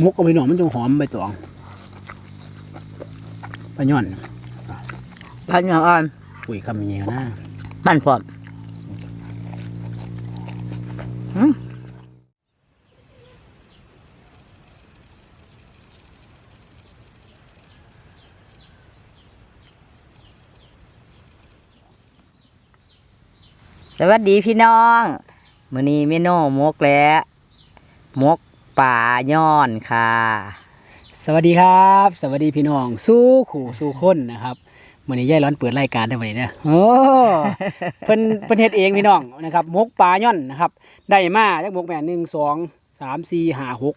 มุกกับพี่น้องมันจะหอมใบตองปลาย่อนพันอย่างอ่อนปุ๋ยคำเงี้ยนะมันพร้อมอืมสวัสดีพี่น้องมื้อนี้เมนูหมกแล้วหมก ป่าย้อนค่ะ สวัสดีครับ สวัสดีพี่น้อง สู้ขู่สู้คนนะครับวันนี้ยายร้อนเปิดรายการได้วันนี้เนอะโอ้เพิ่นเพิ่นเฮ็ดเองพี่น้องนะครับมกปลาย่อนนะครับ ได้มาจักมกแม่หนึ่งสองสามสี่ห้าหก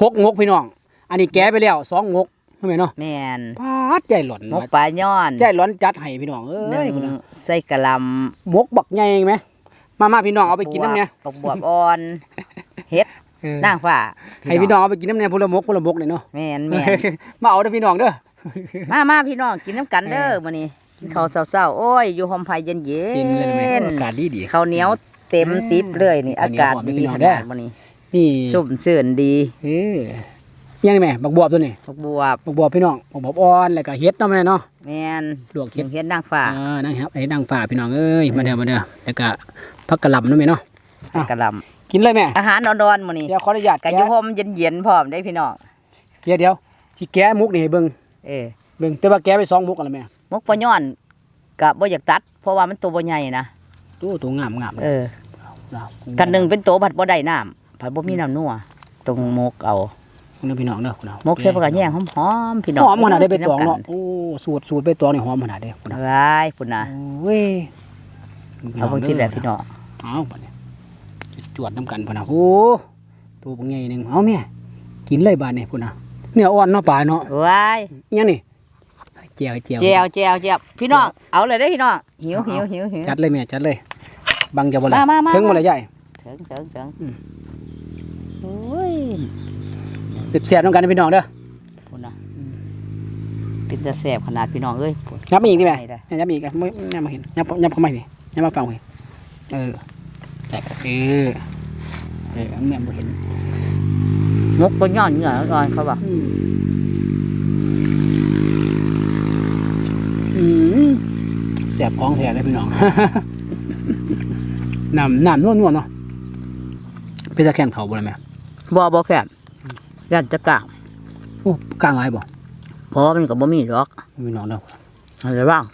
หกมกพี่น้อง อันนี้แก้ไปแล้วสองมกใช่ไหมเนาะแม่นพาดใหญ่หล่อนหมกป่าย้อนใหญ่หล่อนจัดให้พี่น้องเอ้หนึ่ยงพุ่นน่ะใส่กะหลมกบักใหญ่ไหมมามาพี่น้องำเอาไปกินน้ำเนี่ยบักบวบอ่อนเฮ็ดเออ นางฟ้าให้พี่น้องเอาไปกินน้ำเนี่ยพลมกพลมกเลยเนาะแม่นแม่นมาเอาเด้อพี่น้องเด้อมามาพี่น้องกินน้ำกันเด้อมื้อนี้กินข้าวเช้าๆโอ้ยอยู่หอมไผ่เย็นกินเลยไหมๆอากาศดีดีข้าวเหนียวเต็มติบเลยนี่ข้าอาวเหนียวกาศหอมให้ดีพี่น้องขเด้อนาดมื้อนี้นี่สุ่มซื่นดีเออยังไงแม่บักบวบตัวนี้บักบวบบักบวบพี่น้องบักบวบอ่อนแล้วก็เฮ็ดเนาะแม่เนาะแม่นลวกเฮ็เฮ็ดดเฮ็ดนางฟ้าอ่านั่งครับไอ้นางฟ้าพี่น้องเอ้ยมาเด้อมาเด้อแล้วก็ผักกะหล่ำเนาะแม่เนาะอะกะหล่ กินเลยแม่ำอาหารนอนๆมื้อนี้เดี๋ยวขออนุญาตกะแกะอยู่หอมเย็นๆพร้อมได้พี่น้องเดี๋ยวเดี๋ยวสิแกะมุกนี่ให้เบิ่งเออเบิ่งแต่ว่าแกะไปสองมุกกันแล้วแม่หมกปลาย้อนก็บ่อยากตัด เพราะว่ามันตัวบ่ใหญ่นะตัวตัวงามงามเออเรากันหนึ่งเป็นโตผัดบ่ได้น้ำผัดบ่มีน้ำนัวตรงหมกเอาเด้อพี่น้องเด้อคุณเอาหมกใส่ผักกาดแยงหอมๆพี่น้องหอมขนาดได้ไปตองกิำกัเนาะโอ้สูตรสูตรไปตองนี่หอมขนาดเด้อคุณเอาว้ายพุ่นน่ะเว้ยเอาเพิ่งกินแหละพี่น้องเอาบัดนี้ จวดน้ำกันพุ่นน่ะโอ้ตัวบ่ใหญ่หนึงเอาแม่กินเลยบาดนี้พุ่นน่ะเนื้ออ่อนเนาะปลาเนาะว้ายอิหยังนี่เจียวเจียวเจียวเจียวเจียวพี่น้องเอาเลยได้อพี่น้องหิวหิวหิวหิวจัดเลยแม่จัดเลยบังจะบ่ละมามามาถึงบ่ละใหญ่ถึงถึงถึงอืมโอ้ยเสียบๆน้ำกันนะพี่น้องเด้อพุ่นน่ะเป็นตะแสบขนาดพี่น้องเอ้ยพุ่นยับมาอีกนี่แม่ได้ยับมาอีกอะไม่ไม่มาเห็นยับยับเข้ามาดิยับมาฟังเห็นเออ แตกเออเออแม่บ่เห็นหมกก็ย้อนเหงื่ออ่อนเขาว่าอืมอืมแสบของแท้เลยพี่น้องน้ำน้ำนวลนวลๆเนาะเป็นตะแคนเขาบ่เลยแม่บ่บ่แคบยันจะกลางโอ้กลางหลายบ่เพราะมันก็บ่มีดอกพี่น้องเด้ออะไรบ้าง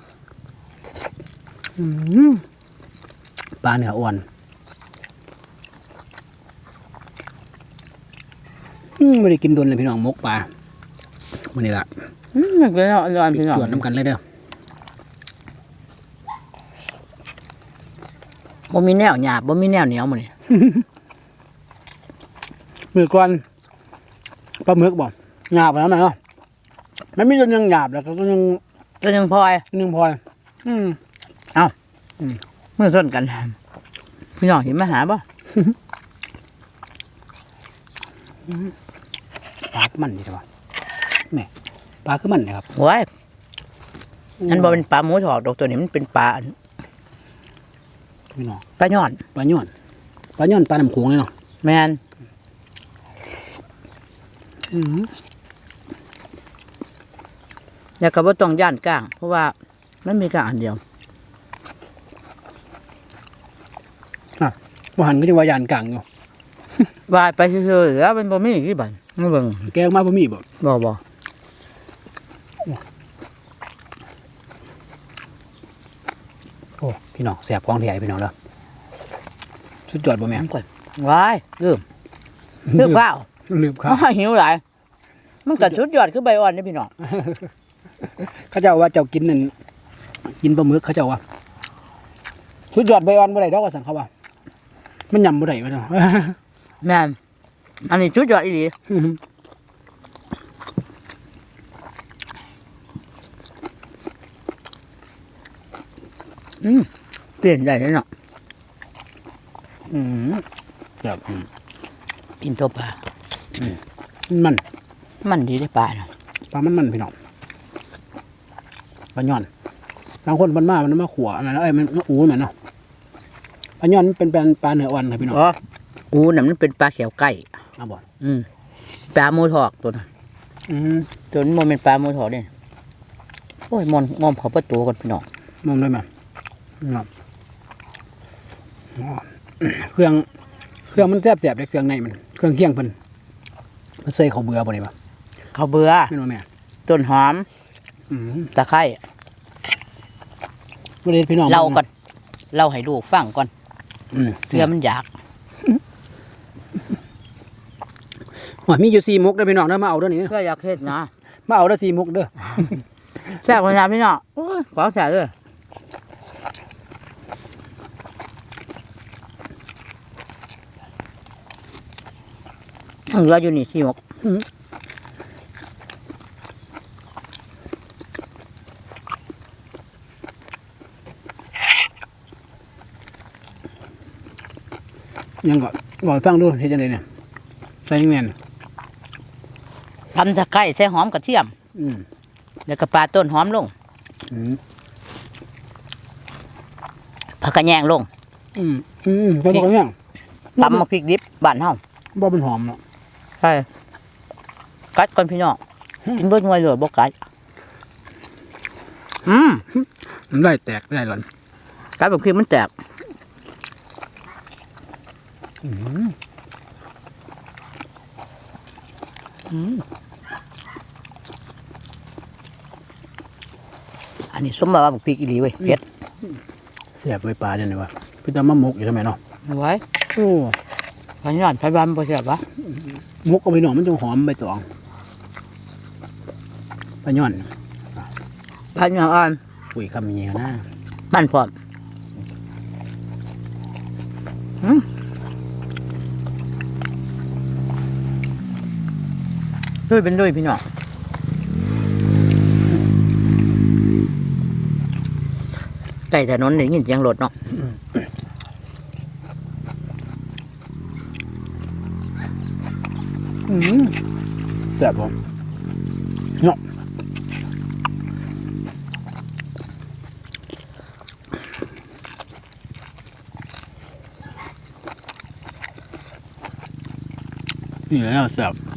อืมปลาเนื้ออ่อนอืม ไม่ได้กินโดนเลยพี่น้องมกปลาวันนี้ละอืมมันก็อ่อนพี่น้องจวดน้ำกันเลยเด้อบ่มีแนวหยาบบ่มีแนวเหนียวมื้อนี้มือก่อนปลาหมึกบ่หยาบแล้วหน่อยเนาะมันมีจนยังหยาบแล้วก็จนยังก็ยังพลอยยังพลอย อืมเมื่อส้นกันพี่น้องเห็นมาหาบ่ ปลาคือมันนี่ใช่ปะแม่ปลาคือมันนะครับโอ้ยอันบ่เป็นปลาหมูถอกดอกตัวนี้มันเป็นปลาพี่น้องปลาย้อนปลาย่อนปลาย่อนปลาน้ำโขงเลยเนาะแม่นอืมแล้วก็บ่ต้องย่านก้าง เพราะว่ามันมีก้างอันเดียวว่าหันก็จะว่ายานกลางอยู่วายไปซื่อๆแล้วมันบ่มีกี่บัด มาเบิ่งแกงมาบ่มีบ่บ่บ่โอ้พี่น้องแสบของแท้พี่น้องเด้อสุดยอดบ่แม่น้ำก่อนวายลืมลืมข้าวลืมครับอ้าวหิวหลายมันก็สุดยอดคือใบอ่อนนี่พี่น้องเขาเจ้าว่าเจ้ากินนั่นกินปลาหมึกเขาเจ้าว่าสุดยอดใบอ่อนบ่ได้ดอกว่าสั่งเขาว่ามันยำบ่ได้ว่าเนาะแม่น อันนี้สุดยอดอีหลีอืมเปลี่ยนได้แล้วเนาะอืมครับอืมปินตัวปลามันมันดีได้ปลาเนาะปลามันมันพี่น้องปลาย่อนบางคนมันมามันมาขัวอันนั้นเอ้ยมันมันอูมันเนาะปลาย่อนมันเป็นเป็นปลาเนื้ออ่อนครับพี่น้องอ๋ออูน่ะมันเป็นปลาเขียวไก่ เอาบ่อืมปลาหมูทอกตัวนั้นอืมตัวนี้มันเป็นปลาหมูทอกเนี่ยโอ้ยมอนมอมเขาประตูกันพี่น้องมองได้ไหมครับเครื่องเครื่องมันแซ่บแสบเลยเครื่องในมัน เครื่องเคียงเพิ่นมันใส่ข้าวเบื่อบ่นี่บ่เขาวเบื่อไม่รู้แม่ต้นหอมอืมตะไคร้บ่ได้พี่น้องเราก่อนเราให้ลูกฟังก่อนอืมเพื่อมันอยาก ว่ามีอยู่4มุกเด้อพี่น้องเด้อมาเอาเด้อนี่เพื่ออยากเฮ็ดนะมาเอาเด้อ4มุกเด้อแซ่บขนาดพี่น้องโอ้ยขอแซ่บเลยเหลืออยู่นี่สี่หกยังก็บอกให้ฟังดูเฮ็ดจังไดเนี่ยใส่ยังแม่ นทำตะไคร้ใส่หอมกระเทียม อืมแล้วก็ปลาต้นหอมลงอืมผักกระแยงลงอืมอืมก็บอกอย่างตำมาพริกดิบบ้านเฮาบ่มันหอมเนาะใช่กัดก่อนพี่น้องกินเบิดงวยเลยบ่กัดอืมมันได้แตกได้หล่อนกัดแบบพริกมันแตกอืม อันนี้สมบัติว่าบักพริกอีหลีเว้ยเผ็ดแซ่บไว้ปลาจังได๋วะพี่ตามาหมกอีกทำไมเนาะเอาไว้โอ้พยานพยบานบ่แซ่บวะหมกกับพี่น้องมันจังหอมใบตองปลาย่อนพยานอ่อนปุ๋ยคำนี้นะมันพร้อม ด้วยเป็นด้วยพี่น้องใกล้ถนนได้ยินเสียงรถเนาะอืมแซ่บบ่เนาะนี่แหละแซ่บ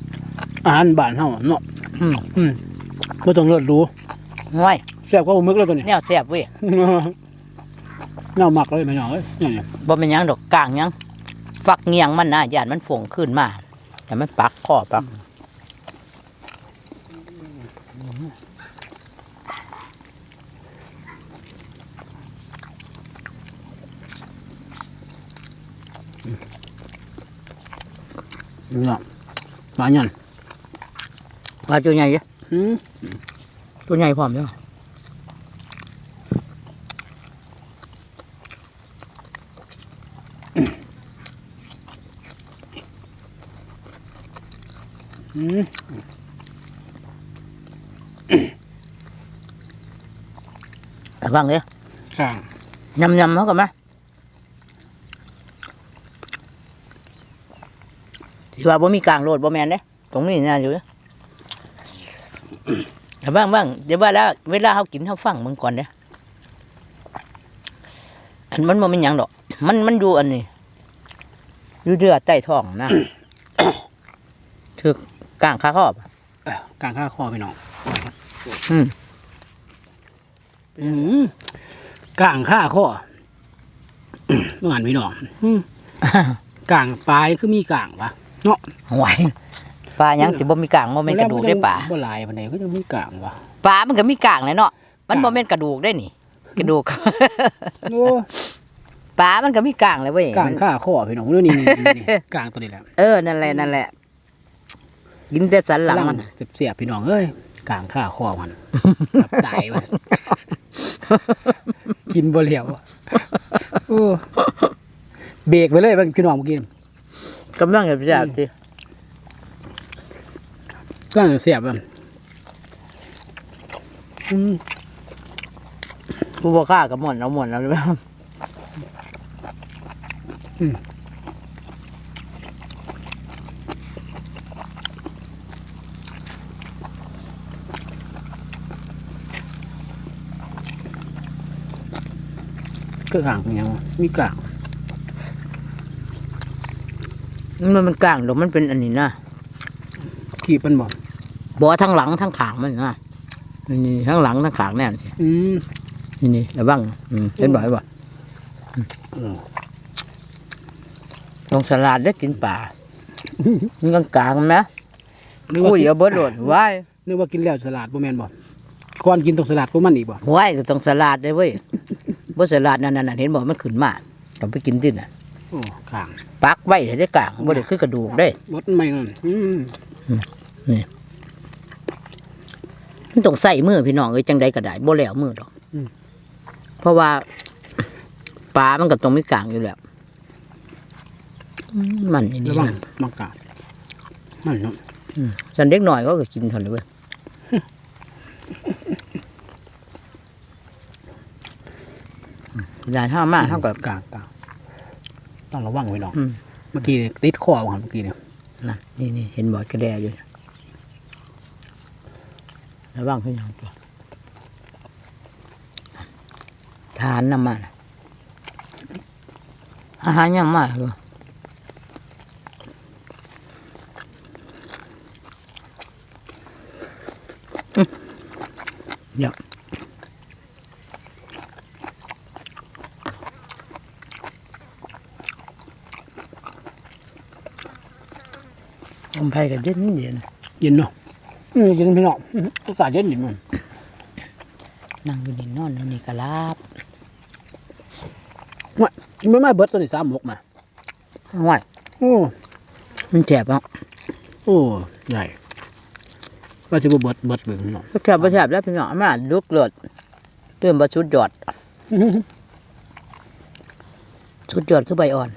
อาหารบ้านเฮาเนาะอืมอืมบ่ต้องเลิศรู้ห้วยแซ่บกว่าบ่มึกแล้วตัวนี้แนวแซ่บเว้ยแนวมักเลยแม่น้องเอ้ยนี่นี่บ่เป็นหยังดอกกลางหยังฟักเงียงมันนะย่านมันฝงขึ้นมาแต่มันปักคอปักนี่เนาะปลาย่อ นว่าตัวใหญ่เด้ออืมตัวใหญ่พร้อมเด้ออืมระวังเด้อข้างยำยำเขากันไหมที่ว่าบ่มีกลางโลดบ่แม่นเด้ตรงนี้น่าอยู่เด้ แต่บ้างบ้างเดี๋ยวว่าแล้ว เวลาเขากินเขาฟังมึงก่อนเด้อันมันบ่เป็นหยังดอก มันมันอยู่อันนี้อยู่เรือใต้ท้องนะถือกกลางขาครอบเอ้อกลางข้าคอพี่น้องอืมอืมกลางข้าคออืมต้องอ่านพี่น้องอืมกลางปลายคือมีกลางวะเนาะไหว ปลาหยังสิบ่มีกลางบ่แม่นกระดูกได้ปลาบ่หลายปานใดก็จะมีกลางวะปลามันก็มีกลางเลยเนาะมันกลางบ่แม่นกระดูกได้นี่ กระดูกโอ้ปลามันก็มีกลางเลยเว้ยกลางข้าคอพี่น้องเรื่องนี้นี่นี่นี่กลางตัวนี้แหละเออนั่นแหละนั่นแหละกินแต่สันหลังมันเสียบๆพี่น้องเอ้ยกลางข้าคอมันกับตายวะกินบ่เหลียวอะโอ้เบรกไปเลยเบิ่งพี่น้องเมื่อกี้กำลังจะจับสิ กลางเสียบอะอืมผู้บ่ฆ่ากับหมอนเอาหมอนเอาเลยก็กลางเป็นยังวะมีกลางมันมันกลางดอกมันเป็นอันนี้นะขีบมันบ่ บ่ทั้งหลังทั้งขางมันนะนี่นี่ทั้งหลังทั้งขางแน่นอืมนี่นี่ระวังอืมเห็นบ่อยบ่เออลงสลัดได้กินป่ามันกลางกลางๆไหมนึกคุว่ายกินเอาเบิดโดดไว้นึกว่ากินแล้วสลัดบ่แม่นบ่ก่อนกินต้องสลัดพวกมันอีกบ่ไว้ก็ต้องสลัดได้เว้ยบ่สลัดนั่นน่ะเห็นบ่มันขึ้นมาต้องไปกินติน่ะโอ้ข้างปักไว้ให้ได้กลางบ่ได้คือกระดูกได้บดมันไม่นั่นอืม มันต้องใส่มือพี่น้องเอ้ยจังใดก็ได้บ่แล้วมือดอกเพราะว่าปลามันก็ต้องมีกลางอยู่แล้วอืมมันอันระนี้วังนะมังกามันเนาะสันเด็กหน่อยก็กินเท่านั้นเว้ยยายห้ามากเท่ากับ กลางกลางต้องระวังไว้น้องอืม เมื่อกี้เนี่ยติดคอว่าเมื่อกี้เนี่ยนั่นนี่นี่เห็นบ่อยกระแดอยู่เนี่ย ระวังพี่น้องตัวทานน้ำมันอาหารยังมากเลยเดี๋ยวลมไผ่กับเย็นเย็นเย็นเนาะ อืมเย็นพี่น้องอืมอากาศเย็นเย็นมันนั่งอยู่นี่นอนอยู่นี่ก็ลาบว่าไม่ไม่เบิดตัวนี้สามหมกมาห่วยโอ้มันแจ็บอะโอ้ใหญ่ว่าจะบ่เบิดเบิดเบิ่งเนาะแจ็บบ่แจ็บแล้วพี่น้องมาลุกเลือดเตือนบ่ชุดยอดชุดยอดคือใบอ่อน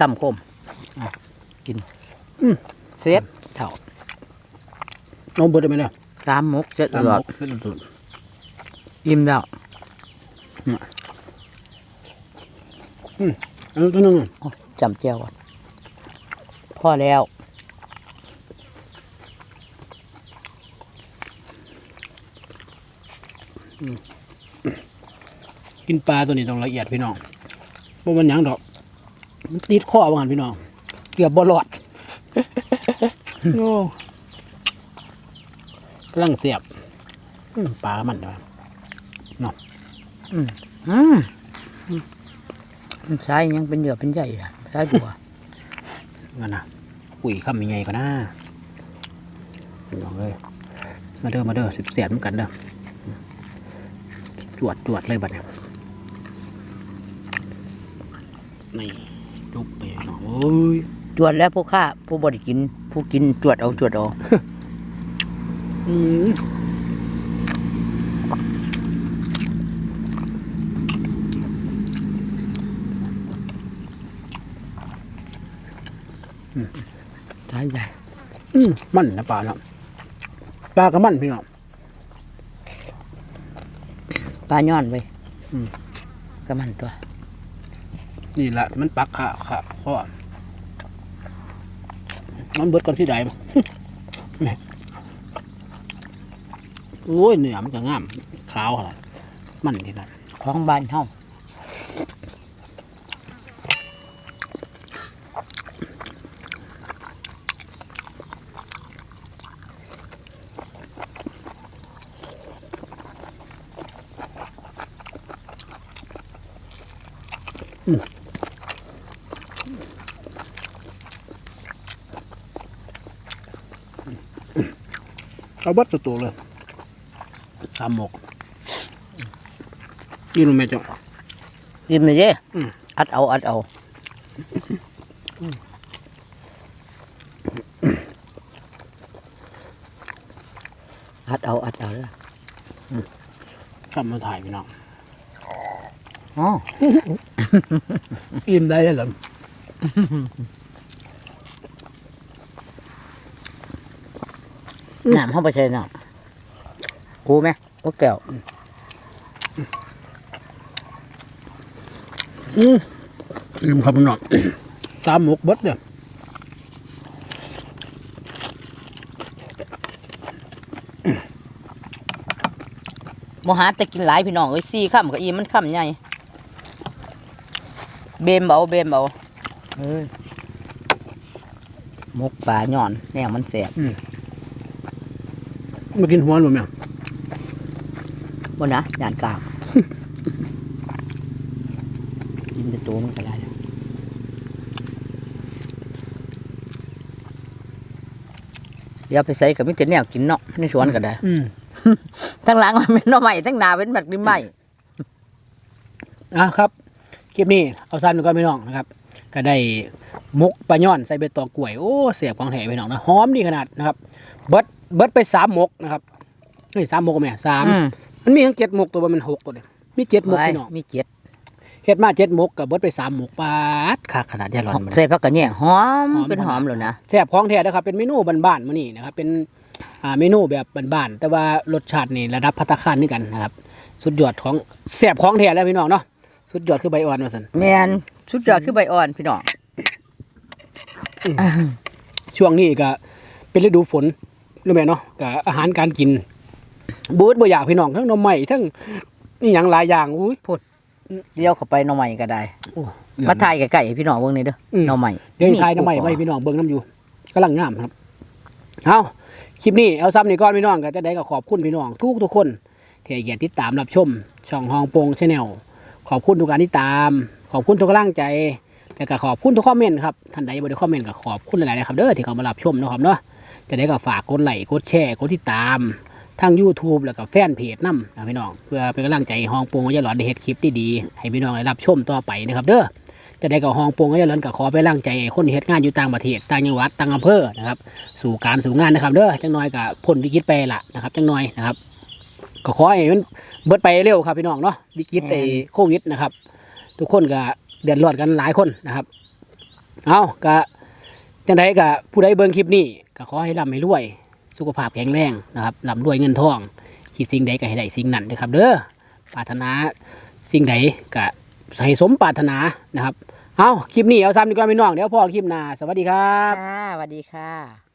กำคมอะกินเสร็จ เท่าน้องเบิดได้ไหมเนี่ยตามหมกเสร็จสามหลหอมดกเป็นสุดอิ่มแล้วอันนั้นตัวหนึงอะโอ้จำเจียวก่อนพอแล้ว กินปลาตัวนี้ต้องละเอียดพี่น้องบ่มันหยังดอก มันติดคอว่างั้นพี่น้อง เกือบบ่รอด โอ้กำลังเสียบอืมปลามันเด้ออืมมันใช้ยังเป็นเหยื่อเป็นใหญ่อะใช้บัวงั้นนะคุยคำยังไงก็น่าพี่น้องเลย มาเด้อมาเด้อสิบแสบเหมือนกันเด้อจวดจวดเลยบัดเนี่ยนี่จุบไปพี่น้องโอ้ย จวดแล้วผู้ฆ่าผู้บริกิน ผู้กินจวดเอาจวดเอาอืม嗯ใช่ใหญ่อืมมันนะปลาเนาะปลากับมันพี่น้องปลาย้อนไปอืมก็มันตัว นี่แหละมันปักขาขาข้อ มันเบิดก่อนที่ใดมั้งโอ้ยเนื้อมันก็งามขาวขนาดมันที่นั่นของบ้านเฮา เอาเบิดตัวๆเลยสามหมกยินรู้ไหมจ๊ะอิ่มเลยเด้อืมอัดเอาอัดเอาอัดเอาอัดเอาเลยกลับมาถ่ายพี่น้องอ๋ออิ่มได้แล้วเหรอ น้ำเข้าไปใช่น้ำกูไหมกูแก้วอิ่มครับพี่น้องสามหมกเบิดเนี่ยโมหาแต่กินหลายพี่น้องเอ้ยสี่ข้ามกับอีมันข้ามใหญ่เบมเบาเบมเบาเออมกปลาย่อนแนวมันแสบ มากินหัวมันบ่แม่บ่นะย่านกลางกินแต่ตัวมันก็ได้แล้วเดี๋ยวไปใส่กับมิตรแนวกินเนาะในสวนก็ได้อืมทั้งหลังมันเป็นหน่อไม้ทั้งหน้าเป็นแบบริมไม้อะครับ คลิปนี้เอาสั้นก่อนพี่น้องนะครับ ก็ได้มกปลาย่อนใส่ใบตองกล้วย โอ้เสียบของแถพี่น้องนะหอมดีขนาดนะครับ เบิด เบิดไปสามมกนะครับเฮ้ยสามมกก็แม่สามอืมมันมีทั้งเจ็ดมกตัวมันหกตัวเลยมีเจ็ดมกไว้พี่น้องมีเจ็ดเฮ็ดมาเจ็ดมกกับเบิดไปสามมกปาดขาขนาดยาหลอนมัน ใส่ผักกระแยงหอมหอม เป็นหอมแล้วนะแซ่บของแท้นะครับเป็นเมนูบ้านๆมื้อนี้นะครับเป็นอ่าเมนูแบบบ้านๆแต่ว่ารสชาตินี่ระดับภัตตาคารนี่กันนะครับ สุดยอดของแซ่บของแท้แล้วพี่น้องเนาะสุดยอดคือใบอ่อนว่าซั่นแมนสุดยอดคือใบอ่อนพี่น้องช่วงนี้ก็เป็นฤดูฝน รู้ไหมเนาะก็อาหารการกินบูดบ่อยากพี่น้องทั้งหนมใหม่ทั้งนี่หยังหลายอย่างอุ้ยเลี้ยวเข้าไปหน่อไม้ก็ได้โอ้มาถ่ายใกล้ๆให้พี่น้องเบิ่งนี่เด้ออมหน่อไม้เดี๋ยวทายหน้ำใหม่ไว้พี่น้องเบิ่งน้ำอยู่กำลังงามครับเอาคลิปนี้เอาซ้ำนี่ก่อนพี่น้องก็จะได้ก็ขอบคุณพี่น้องทุกทุกๆคนที่ให้เกียรติติดตามรับชม ช่องฮองโปงชาแนลขอบคุณทุกการที่ตาม ขอบคุณทุกกำลังใจ แล้วก็ขอบคุณทุกคอมเมนต์ครับท่านใดบ่ได้คอมเมนต์ก็ขอบคุณหลายๆนะครับเด้อที่เข้ามารับชมนะครับเนาะ จะได้ก็ฝากกดไลค์กดแชร์กดติดตามทาง YouTube แล้วก็แฟนเพจนํนะพี่น้องเพื่อเป็นกำลังใจห้ฮองโปงยาหลอนได้เฮ็ดคลิปดีๆให้พี่น้องได้รับชมต่อไปนะครับเด้อจะได้กับฮองโปงก็จะเลินกับขอไปร่างใจคนเฮ็ดงานอยู่ต่างประเทศต่างจังหวัดต่างอำเภอนะครับสู่การสู่งานนะครับเด้อจังน้อยกับพ้นวิกฤตไปละนะครับจังน้อยนะครับก็ขอให้มันเบิดไปเร็วครับพี่น้องเนาะวิกฤตไอ้โควิดนะครับ ทุกคนก็เดือดร้อนกันหลายคนนะครับ เอาก็จังไดก็ผู้ใดเบิ่งคลิปนี้ ก็ขอให้ร่ำให้รวย สุขภาพแข็งแรงนะครับร่ำรวยเงินทอง คิดสิ่งใดก็ให้ได้สิ่งนั้นนะครับ เด้อปรารถนาสิ่งใดก็ให้สมปรารถนานะครับ เอาคลิปนี้เอาซ้ำดีกว่าพี่น้องเดี๋ยวพอคลิปหน้าสวัสดีครับ ค่ะสวัสดีค่ะ